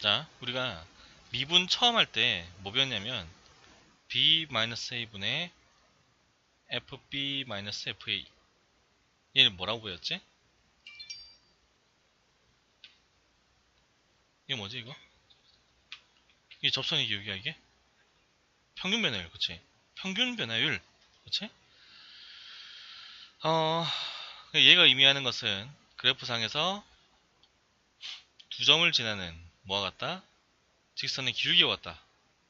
자, 우리가 미분 처음 할 때 뭐 배웠냐면 b-a분의 fb-fa 얘는 뭐라고 배웠지? 이게 뭐지 이거? 이게 접선의 기울기야 이게? 평균 변화율 그치? 평균 변화율 그치? 어 얘가 의미하는 것은 그래프상에서 두 점을 지나는 뭐와 같다? 직선의 기울기와 같다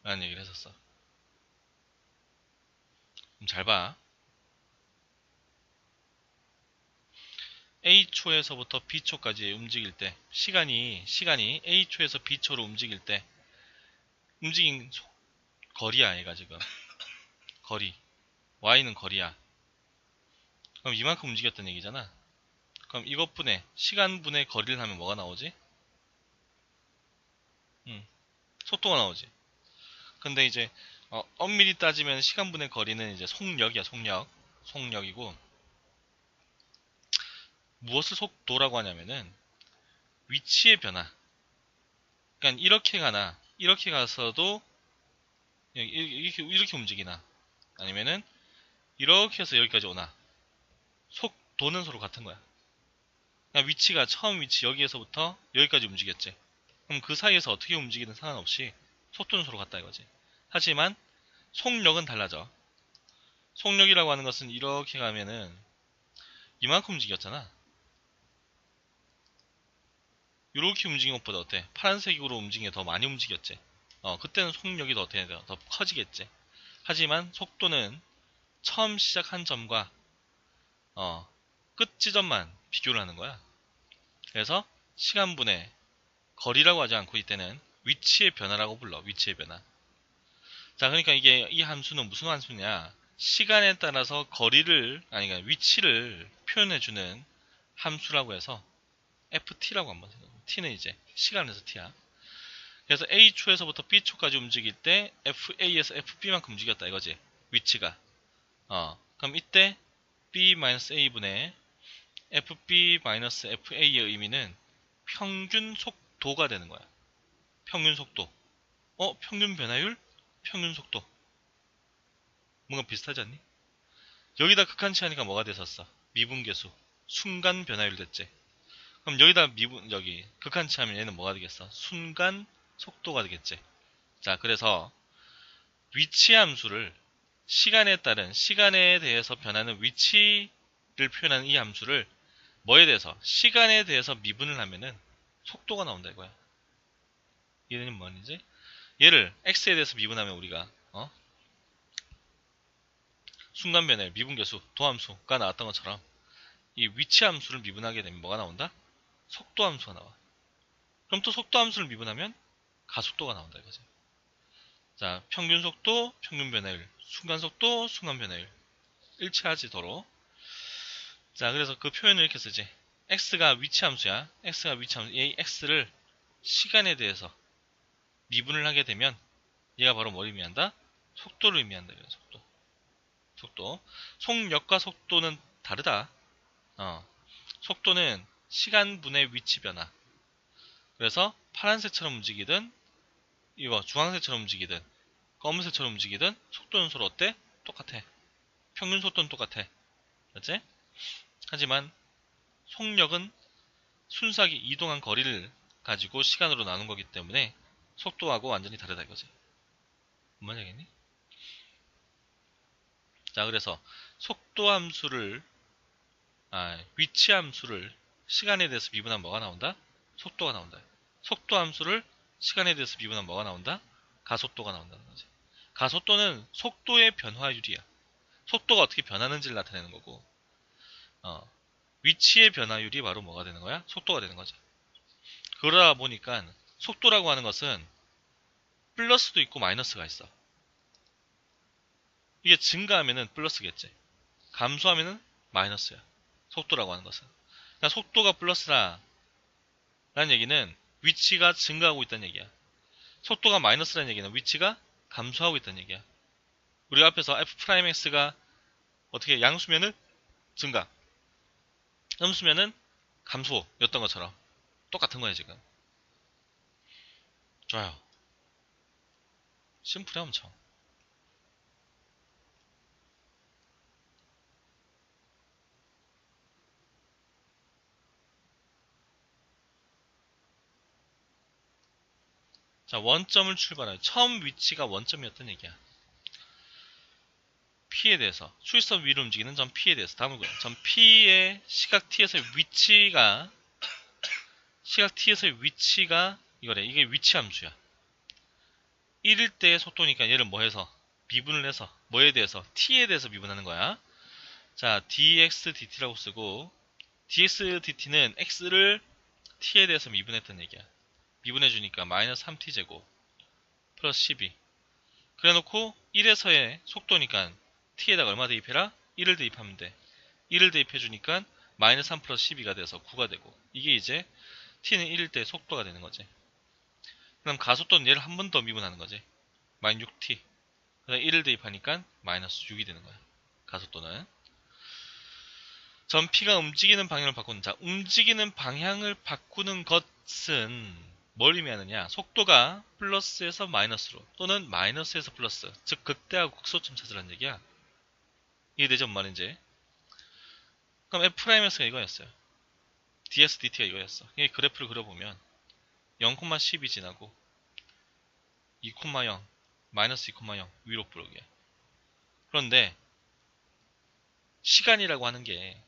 라는 얘기를 했었어 잘 봐. A초에서부터 B초까지 움직일 때 시간이 시간이 A초에서 B초로 움직일 때 움직인 속- 거리야 얘가 지금 거리 Y는 거리야 그럼 이만큼 움직였던 얘기잖아 그럼 이것분의 시간분의 거리를 하면 뭐가 나오지? 음, 속도가 나오지. 근데 이제 어, 엄밀히 따지면 시간분의 거리는 이제 속력이야 속력. 속력이고 무엇을 속도라고 하냐면은 위치의 변화. 그러니까 이렇게 가나 이렇게 가서도 이렇게, 이렇게 움직이나. 아니면은 이렇게 해서 여기까지 오나. 속도는 서로 같은 거야. 그러니까 위치가 처음 위치 여기에서부터 여기까지 움직였지 그럼 그 사이에서 어떻게 움직이든 상관없이 서로 같다 이거지 하지만 속력은 달라져 속력이라고 하는 것은 이렇게 가면은 이만큼 움직였잖아 이렇게 움직인 것보다 어때? 파란색으로 움직이게 더 많이 움직였지. 어, 그때는 속력이 더 어떻게 돼요? 더 커지겠지. 하지만 속도는 처음 시작한 점과 어, 끝 지점만 비교를 하는 거야. 그래서 시간분의 거리라고 하지 않고 이때는 위치의 변화라고 불러. 위치의 변화. 자, 그러니까 이게 이 함수는 무슨 함수냐? 시간에 따라서 거리를 아니 그러니까 위치를 표현해 주는 함수라고 해서 ft라고 한번 생각해. t는 이제 시간에서 t야. 그래서 a초에서부터 b초까지 움직일 때 fa에서 fb만큼 움직였다 이거지. 위치가. 어. 그럼 이때 b-a분의 fb-fa의 의미는 평균 속도 가 되는 거야. 평균 속도. 어? 평균 변화율? 평균 속도. 뭔가 비슷하지 않니? 여기다 극한치 하니까 뭐가 됐었어? 미분계수. 순간 변화율 됐지. 그럼 여기다 미분 여기 극한치 하면 얘는 뭐가 되겠어? 순간 속도가 되겠지. 자, 그래서 위치 함수를 시간에 따른 시간에 대해서 변하는 위치를 표현하는 이 함수를 뭐에 대해서 시간에 대해서 미분을 하면은 속도가 나온다 이거야. 얘는 뭐지? 얘를 x에 대해서 미분하면 우리가 어? 순간 변화율 미분계수 도함수가 나왔던 것처럼 이 위치 함수를 미분하게 되면 뭐가 나온다? 속도 함수가 나와. 그럼 또 속도 함수를 미분하면 가속도가 나온다 이거지. 자, 평균 속도, 평균 변화율, 순간 속도, 순간 변화율. 일치하지 도록. 자, 그래서 그 표현을 이렇게 쓰지. X가 위치 함수야. x가 위치 함수. 이 x를 시간에 대해서 미분을 하게 되면 얘가 바로 뭘 의미한다? 속도를 의미한다. 이거 속도. 속도. 속력과 속도는 다르다. 어. 속도는 시간분의 위치 변화. 그래서 파란색처럼 움직이든 이거 주황색처럼 움직이든 검은색처럼 움직이든 속도는 서로 어때? 똑같아. 평균 속도는 똑같아. 맞지? 하지만 속력은 순수하게 이동한 거리를 가지고 시간으로 나눈 거기 때문에 속도하고 완전히 다르다 이거지. 뭔 말이겠니? 자, 그래서 속도 함수를 아, 위치 함수를 시간에 대해서 미분하면 뭐가 나온다? 속도가 나온다. 속도 함수를 시간에 대해서 미분하면 뭐가 나온다? 가속도가 나온다는 거지. 가속도는 속도의 변화율이야. 속도가 어떻게 변하는지를 나타내는 거고, 어, 위치의 변화율이 바로 뭐가 되는 거야? 속도가 되는 거지. 그러다 보니까 속도라고 하는 것은 플러스도 있고 마이너스가 있어. 이게 증가하면은 플러스겠지. 감소하면은 마이너스야. 속도라고 하는 것은. 그러니까 속도가 플러스라 라는 얘기는 위치가 증가하고 있다는 얘기야. 속도가 마이너스라는 얘기는 위치가 감소하고 있다는 얘기야. 우리 앞에서 f'x가 어떻게 양수면은 증가, 음수면은 감소였던 것처럼 똑같은 거야 지금. 좋아요. 심플해 엄청. 자, 원점을 출발해. 처음 위치가 원점이었던 얘기야. P에 대해서. 추이선 위로 움직이는 점 P에 대해서. 뭐야? 점 P의 시각 T에서의 위치가, 시각 T에서의 위치가 이거래. 이게 위치 함수야. 1일 때의 속도니까 얘를 뭐 해서? 미분을 해서. 뭐에 대해서? T에 대해서 미분하는 거야. 자, dx dt라고 쓰고, dx dt는 x를 t에 대해서 미분했던 얘기야. 미분해 주니까 마이너스 3t제곱 플러스 12 그래놓고 1에서의 속도니까 t에다가 얼마 대입해라? 1을 대입하면 돼 1을 대입해주니까 마이너스 3 플러스 12가 돼서 9가 되고 이게 이제 t는 1일 때 속도가 되는 거지 그럼 가속도는 얘를 한 번 더 미분하는 거지 마이너스 6t 그 다음에 1을 대입하니까 마이너스 6이 되는 거야 가속도는 전 P가 움직이는 방향을 바꾸는 자 움직이는 방향을 바꾸는 것은 뭘 의미하느냐? 속도가 플러스에서 마이너스로 또는 마이너스에서 플러스 즉 극대하고 극소점 찾으라는 얘기야. 이해되죠? 뭔 말인지? 그럼 F'에서가 이거였어요. ds dt가 이거였어. 이 그래프를 그려보면 0,12 지나고 2,0 마이너스 2,0 위로 부르게 그런데 시간이라고 하는 게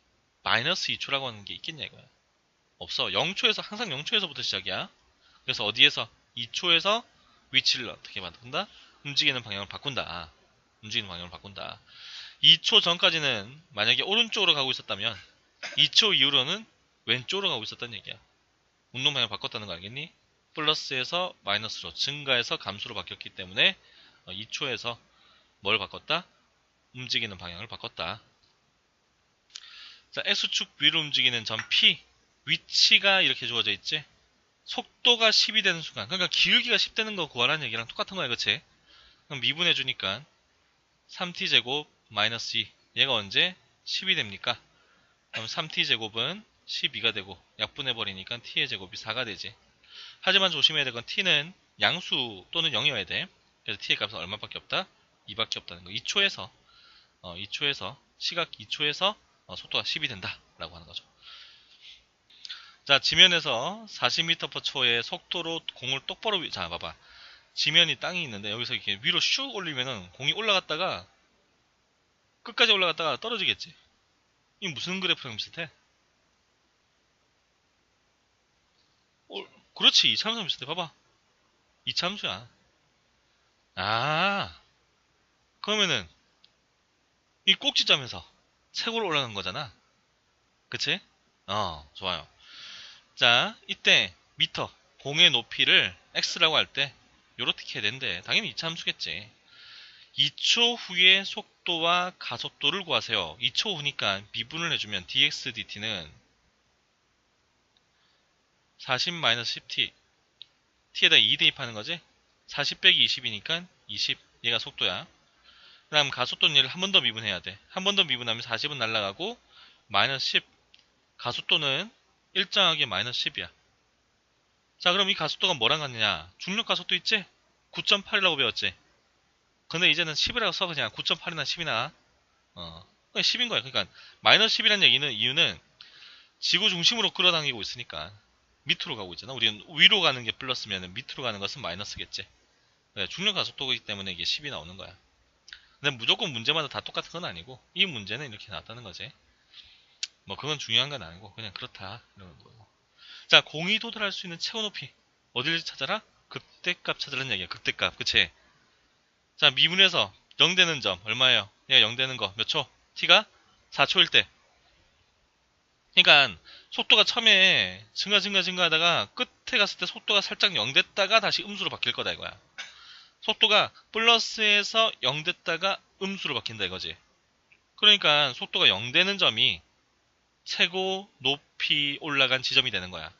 마이너스 2초라고 하는 게 있겠냐 이거야. 없어. 0초에서 항상 0초에서부터 시작이야. 그래서 어디에서 2초에서 위치를 어떻게 바꾼다? 움직이는 방향을 바꾼다. 움직이는 방향을 바꾼다. 2초 전까지는 만약에 오른쪽으로 가고 있었다면 2초 이후로는 왼쪽으로 가고 있었다는 얘기야. 운동 방향을 바꿨다는 거 알겠니? 플러스에서 마이너스로 증가해서 감수로 바뀌었기 때문에 2초에서 어, 뭘 바꿨다? 움직이는 방향을 바꿨다. 자, X축 위로 움직이는 점 P 위치가 이렇게 주어져 있지? 속도가 10이 되는 순간 그러니까 기울기가 10 되는 거 구하라는 얘기랑 똑같은 거야 그치? 그럼 미분해 주니까 3t제곱 마이너스 2 얘가 언제 10이 됩니까? 그럼 3t제곱은 12가 되고 약분해 버리니까 t의 제곱이 4가 되지 하지만 조심해야 될 건 t는 양수 또는 0이어야 돼 그래서 t의 값은 얼마밖에 없다? 2밖에 없다는 거 2초에서 어, 2초에서 시각 2초에서 어, 속도가 10이 된다 라고 하는 거죠 자, 지면에서 40m/h 초의 속도로 공을 똑바로 위... 자, 봐봐. 지면이 땅이 있는데 여기서 이렇게 위로 슉 올리면은 공이 올라갔다가 끝까지 올라갔다가 떨어지겠지. 이 무슨 그래프랑 비슷해? 어, 그렇지. 이참수랑 비슷해. 봐봐. 이참수야. 아. 그러면은 이 꼭지점에서 최고로 올라간 거잖아. 그치? 어, 좋아요. 자, 이때 미터, 공의 높이를 x라고 할 때 요렇게 해야 된대. 당연히 이차 함수겠지. 2초 후에 속도와 가속도를 구하세요. 2초 후니까 미분을 해주면 dx dt는 40-10t t에다 2 대입하는 거지? 40 빼기 20이니까 20 얘가 속도야. 그 다음 가속도는 얘를 한 번 더 미분해야 돼. 한 번 더 미분하면 40은 날라가고 마이너스 10 가속도는 일정하게 마이너스 10이야. 자 그럼 이 가속도가 뭐랑 같느냐 중력 가속도 있지? 9.8이라고 배웠지? 근데 이제는 10이라고 써 그냥 9.8이나 10이나 어 10인 거야. 그러니까 마이너스 10이라는 얘기는 이유는 지구 중심으로 끌어당기고 있으니까 밑으로 가고 있잖아. 우리는 위로 가는 게 플러스면 밑으로 가는 것은 마이너스겠지. 네, 중력 가속도이기 때문에 이게 10이 나오는 거야. 근데 무조건 문제마다 다 똑같은 건 아니고 이 문제는 이렇게 나왔다는 거지. 뭐 그건 중요한 건 아니고 그냥 그렇다 이런 거고. 자 공이 도달할 수 있는 최고 높이 어디를 찾아라? 극대값 찾으라는 얘기야. 극대값 그치? 자 미분에서 0 되는 점 얼마예요? 얘가 0 되는 거 몇 초? t가 4초일 때. 그러니까 속도가 처음에 증가 증가 증가하다가 끝에 갔을 때 속도가 살짝 0 됐다가 다시 음수로 바뀔 거다 이거야. 속도가 플러스에서 0 됐다가 음수로 바뀐다 이거지. 그러니까 속도가 0 되는 점이 최고 높이 올라간 지점이 되는 거야.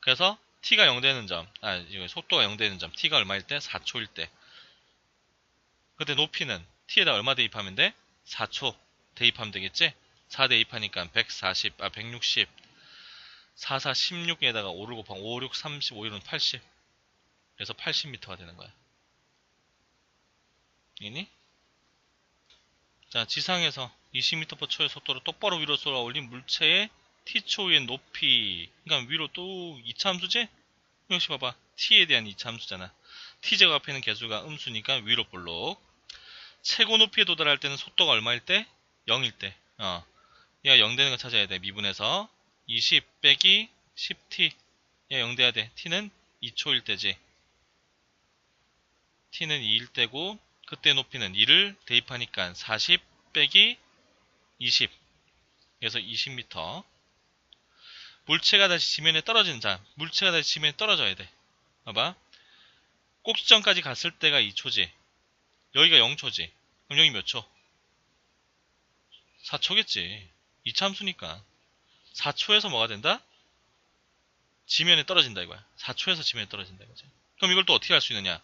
그래서 t가 0 되는 점, 아, 속도가 0 되는 점, t가 얼마일 때? 4초일 때. 그때 높이는 t에다 얼마 대입하면 돼? 4초 대입하면 되겠지? 4 대입하니까 140, 아, 160, 4, 4, 16에다가 5를 곱하면 5, 6, 30, 5, 1은 80. 그래서 80m가 되는 거야. 이니? 자, 지상에서 20m/초의 속도로 똑바로 위로 쏘아 올린 물체의 t초의 높이. 그러니까 위로 또 이차함수지? 역시 봐봐. t에 대한 이차함수잖아. t제곱 앞에 있는 개수가 음수니까 위로 볼록. 최고 높이에 도달할 때는 속도가 얼마일 때? 0일 때. 어. 얘가 0 되는 거 찾아야 돼. 미분에서 20 빼기 10t. 얘0 돼야 돼. t는 2초일 때지. t는 2일 때고 그때 높이는 2를 대입하니까 40 빼기 20. 그래서 20m. 물체가 다시 지면에 떨어지는 자. 물체가 다시 지면에 떨어져야 돼. 봐봐. 꼭지점까지 갔을 때가 2초지. 여기가 0초지. 그럼 여기 몇 초? 4초겠지. 이차함수니까 4초에서 뭐가 된다? 지면에 떨어진다 이거야. 4초에서 지면에 떨어진다 이거지. 그럼 이걸 또 어떻게 할 수 있느냐?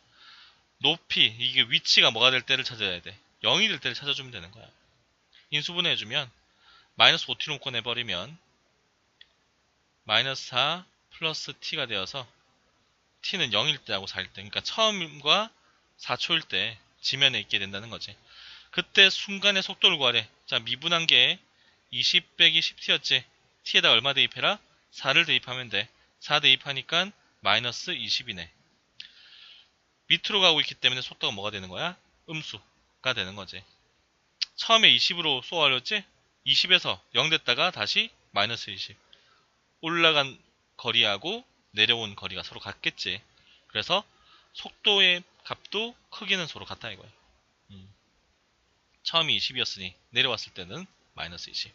높이, 이게 위치가 뭐가 될 때를 찾아야 돼. 0이 될 때를 찾아주면 되는 거야. 인수분해 해주면 마이너스 5t로 묶어내버리면 마이너스 4 플러스 t가 되어서 t는 0일 때하고 4일 때 그러니까 처음과 4초일 때 지면에 있게 된다는 거지. 그때 순간의 속도를 구하래. 자 미분한 게 20 빼기 10t였지. t에다 얼마 대입해라? 4를 대입하면 돼. 4 대입하니까 마이너스 20이네. 밑으로 가고 있기 때문에 속도가 뭐가 되는 거야? 음수가 되는 거지. 처음에 20으로 쏘아올렸지? 20에서 0 됐다가 다시 마이너스 20. 올라간 거리하고 내려온 거리가 서로 같겠지. 그래서 속도의 값도 크기는 서로 같다 이거야. 음. 처음이 20이었으니 내려왔을 때는 마이너스 20.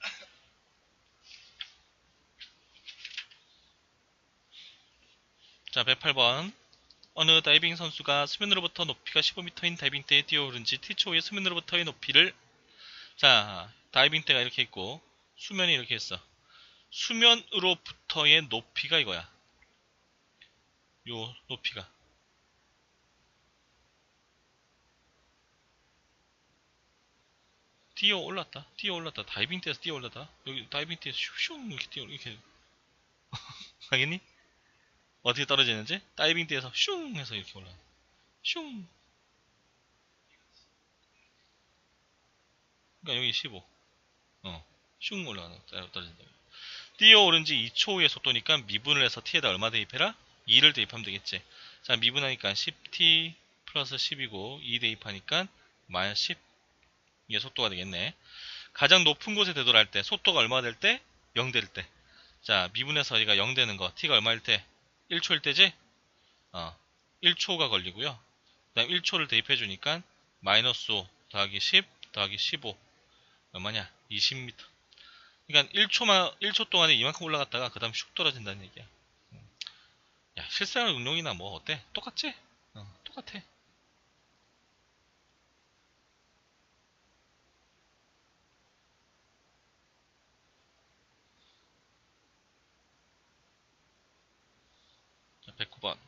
자, 108번. 어느 다이빙 선수가 수면으로부터 높이가 15m인 다이빙 때에 뛰어오른지 T초의 수면으로부터의 높이를 자, 다이빙 때가 이렇게 있고 수면이 이렇게 있어. 수면으로부터의 높이가 이거야. 요 높이가. 뛰어 올랐다. 뛰어 올랐다. 다이빙 때에서 뛰어 올랐다. 여기 다이빙 때에서 슈슝 이렇게 뛰어 이렇게 하겠니? 어떻게 떨어지는지 다이빙 때에서 슝 해서 이렇게 올라. 슝. 그러니까 여기 15. 어. 슝 올라가는 떨어진다. 뛰어오른 지 2초 후의 속도니까 미분을 해서 t에다 얼마 대입해라? 2를 대입하면 되겠지. 자, 미분하니까 10t 플러스 10이고 2 대입하니까 마이너스 10. 이게 속도가 되겠네. 가장 높은 곳에 되돌할 때 속도가 얼마 될 때? 0 될 때. 자, 미분해서 여기가 0 되는 거. t가 얼마일 때? 1초일 때지? 어, 1초가 걸리고요. 그 다음 1초를 대입해 주니까 마이너스 5 더하기 10 더하기 15 얼마냐? 20m. 그러니까 1초만 1초 동안에 이만큼 올라갔다가 그 다음 슉 떨어진다는 얘기야. 야 실생활 응용이나 뭐 어때? 똑같지? 어, 똑같아. 자, 109번.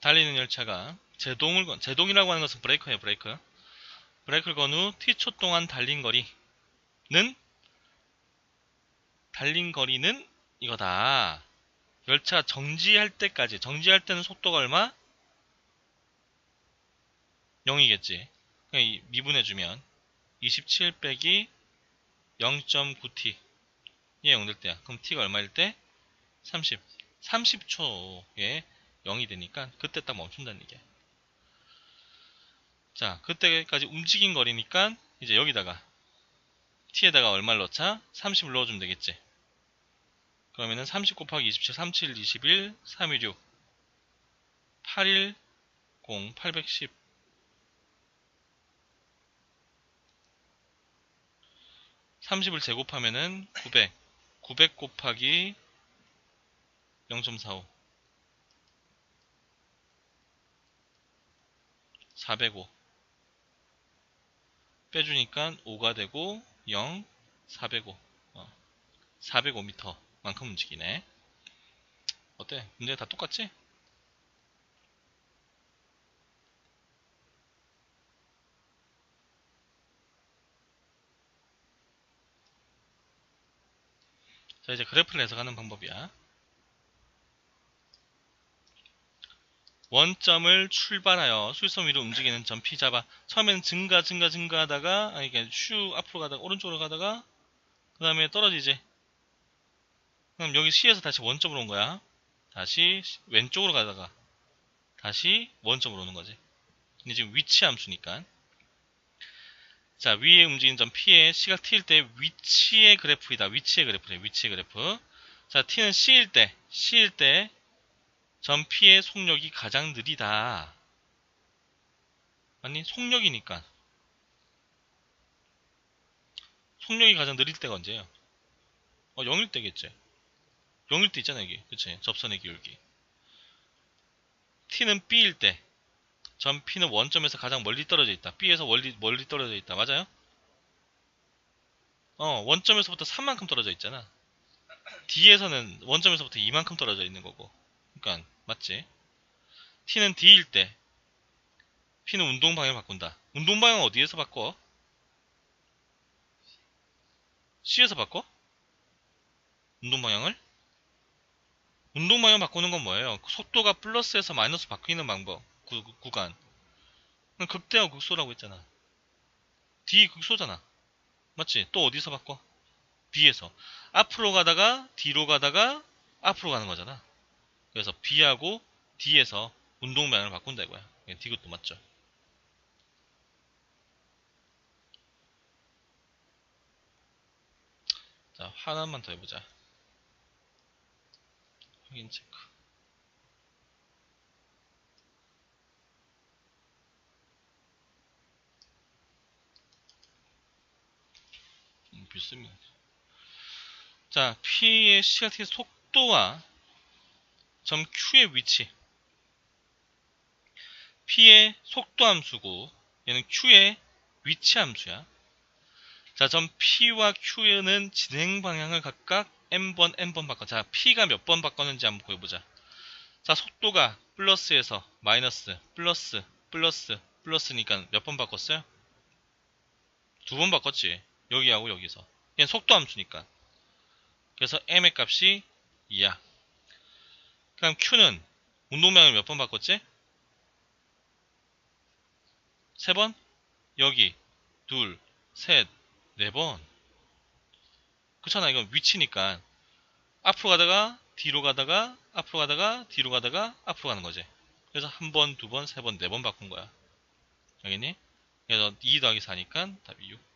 달리는 열차가 제동을 건, 제동이라고 하는 것은 브레이커예요, 브레이크. 브레이크를 건 후 t초 동안 달린 거리는 달린 거리는 이거다. 열차 정지할 때까지 정지할 때는 속도가 얼마? 0이겠지. 그러니까 미분해주면 27 빼기 0.9t 얘0될 때야. 그럼 t가 얼마일 때? 30. 30초에 0이 되니까 그때 딱 멈춘다는 얘기야. 자, 그때까지 움직인 거리니까 이제 여기다가 t에다가 얼마를 넣자? 30을 넣어주면 되겠지. 그러면은 30 곱하기 27, 37, 21, 316, 810, 810. 30을 제곱하면은 900. 900 곱하기 0.45. 405 빼주니까 5가 되고 0, 405 어, 405m만큼 움직이네 어때? 문제 다 똑같지? 자 이제 그래프를 해석하는 방법이야 원점을 출발하여 수일선 위로 움직이는 점 P 잡아. 처음에는 증가, 증가, 증가하다가, 아니, 그냥 슉 앞으로 가다가, 오른쪽으로 가다가, 그 다음에 떨어지지. 그럼 여기 C에서 다시 원점으로 온 거야. 다시 왼쪽으로 가다가, 다시 원점으로 오는 거지. 이게 지금 위치 함수니까. 자, 위에 움직이는 점 P의 시각 T일 때 위치의 그래프이다. 위치의 그래프래. 위치의 그래프. 자, T는 C일 때, C일 때, 점 P의 속력이 가장 느리다. 아니, 속력이니까. 속력이 가장 느릴 때가 언제예요? 어, 0일 때겠지. 0일 때 있잖아, 여기. 그치? 접선의 기울기. T는 B일 때, 점 P는 원점에서 가장 멀리 떨어져 있다. B에서 멀리, 멀리 떨어져 있다. 맞아요? 어, 원점에서부터 3만큼 떨어져 있잖아. D에서는 원점에서부터 2만큼 떨어져 있는 거고. 그러니까 맞지? T는 D일 때 P는 운동 방향을 바꾼다. 운동 방향 어디에서 바꿔? C에서 바꿔? 운동 방향을? 운동 방향 바꾸는 건 뭐예요? 속도가 플러스에서 마이너스 바뀌는 방법 구, 구- 구간. 극대와 극소라고 했잖아. D 극소잖아. 맞지? 또 어디서 바꿔? B에서. 앞으로 가다가 D로 가다가 앞으로 가는 거잖아. 그래서 B하고 D에서 운동 방향을 바꾼다 이거야. 예, D것도 맞죠. 자, 하나만 더 해보자. 확인 체크. 음, 비슷합니다. 자, P의 시각의 속도와 점 Q의 위치. P의 속도 함수고, 얘는 Q의 위치 함수야. 자, 점 P와 Q는 진행 방향을 각각 n번, n번 바꿔. 자, P가 몇 번 바꿨는지 한번 보여보자. 자, 속도가 플러스에서 마이너스, 플러스, 플러스, 플러스니까 몇 번 바꿨어요? 두 번 바꿨지. 여기하고 여기서. 얘는 속도 함수니까. 그래서 m의 값이 2야. 그럼 q는 운동량을 몇 번 바꿨지? 세 번? 여기 둘, 셋, 네 번. 그렇잖아. 이건 위치니까 앞으로 가다가 뒤로 가다가 앞으로 가다가 뒤로 가다가 앞으로 가는 거지. 그래서 한 번, 두 번, 세 번, 네 번 바꾼 거야. 알겠니? 그래서 2 더하기 4니까 답이 6 이렇게 되겠지.